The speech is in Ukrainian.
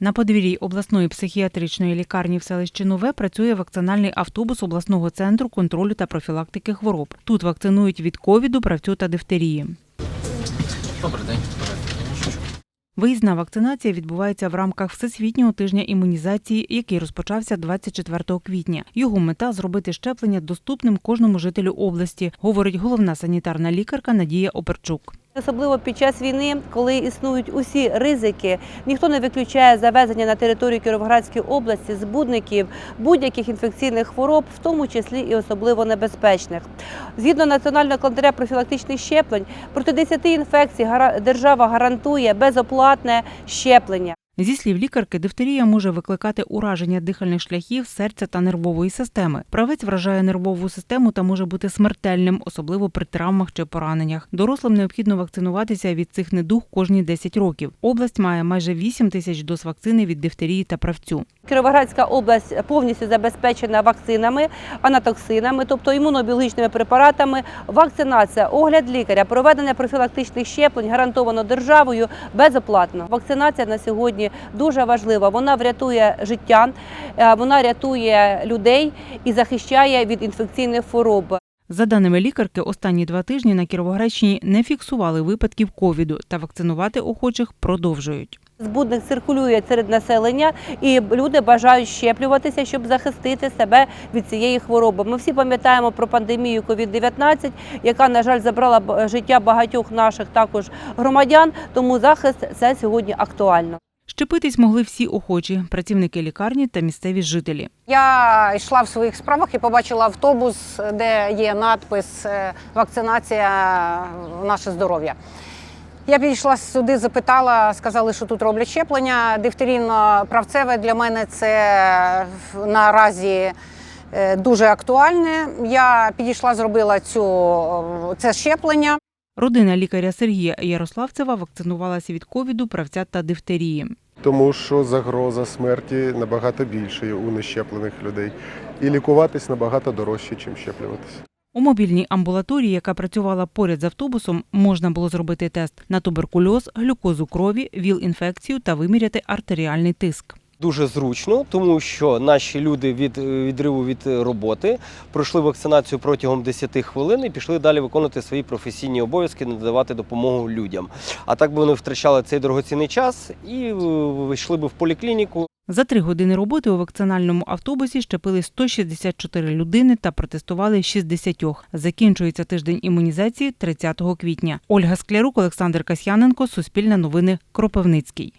На подвір'ї обласної психіатричної лікарні в селищі Нове працює вакцинальний автобус обласного центру контролю та профілактики хвороб. Тут вакцинують від ковіду, правцю та дифтерії. Добрий день. Виїзна вакцинація відбувається в рамках Всесвітнього тижня імунізації, який розпочався 24 квітня. Його мета зробити щеплення доступним кожному жителю області, говорить головна санітарна лікарка Надія Оперчук. Особливо під час війни, коли існують усі ризики, ніхто не виключає завезення на територію Кіровоградської області збудників будь-яких інфекційних хвороб, в тому числі і особливо небезпечних. Згідно національного календаря профілактичних щеплень, проти 10 інфекцій держава гарантує безоплатне щеплення. Зі слів лікарки, дифтерія може викликати ураження дихальних шляхів, серця та нервової системи. Правець вражає нервову систему та може бути смертельним, особливо при травмах чи пораненнях. Дорослим необхідно вакцинуватися від цих недуг кожні 10 років. Область має майже 8 тисяч доз вакцини від дифтерії та правцю. Кіровоградська область повністю забезпечена вакцинами, анатоксинами, тобто імунобіологічними препаратами. Вакцинація, огляд лікаря, проведення профілактичних щеплень гарантовано державою безоплатно. Вакцинація на сьогодні дуже важлива. Вона врятує життя, е, вона рятує людей і захищає від інфекційних хвороб. За даними лікарки, останні два тижні на Кіровоградщині не фіксували випадків ковіду та вакцинувати охочих продовжують. Збудник циркулює серед населення, і люди бажають щеплюватися, щоб захистити себе від цієї хвороби. Ми всі пам'ятаємо про пандемію COVID-19, яка, на жаль, забрала життя багатьох наших також громадян. Тому захист це сьогодні актуально. Щепитись могли всі охочі працівники лікарні та місцеві жителі. Я йшла в своїх справах і побачила автобус, де є надпис е, Вакцинація е, наше здоров'я. Я підійшла сюди, запитала, сказали, що тут роблять щеплення. Дифтерійно-правцеве для мене це наразі е, дуже актуальне. Я підійшла, зробила цю, е, це щеплення. Родина лікаря Сергія Ярославцева вакцинувалася від ковіду, правця та дифтерії. Тому що загроза смерті набагато більше у нещеплених людей. І лікуватись набагато дорожче, ніж щеплюватися. У мобільній амбулаторії, яка працювала поряд з автобусом, можна було зробити тест на туберкульоз, глюкозу крові, ВІЛ-інфекцію та виміряти артеріальний тиск. Дуже зручно, тому що наші люди від відриву від роботи пройшли вакцинацію протягом 10 хвилин і пішли далі виконувати свої професійні обов'язки, надавати допомогу людям. А так би вони втрачали цей дорогоцінний час і е, йшли би в поліклініку. За три години роботи у вакцинальному автобусі щепили 164 людини та протестували 60. Закінчується тиждень імунізації 30 квітня. Ольга Склярук, Олександр Касьяненко, Суспільне новини, Кропивницький.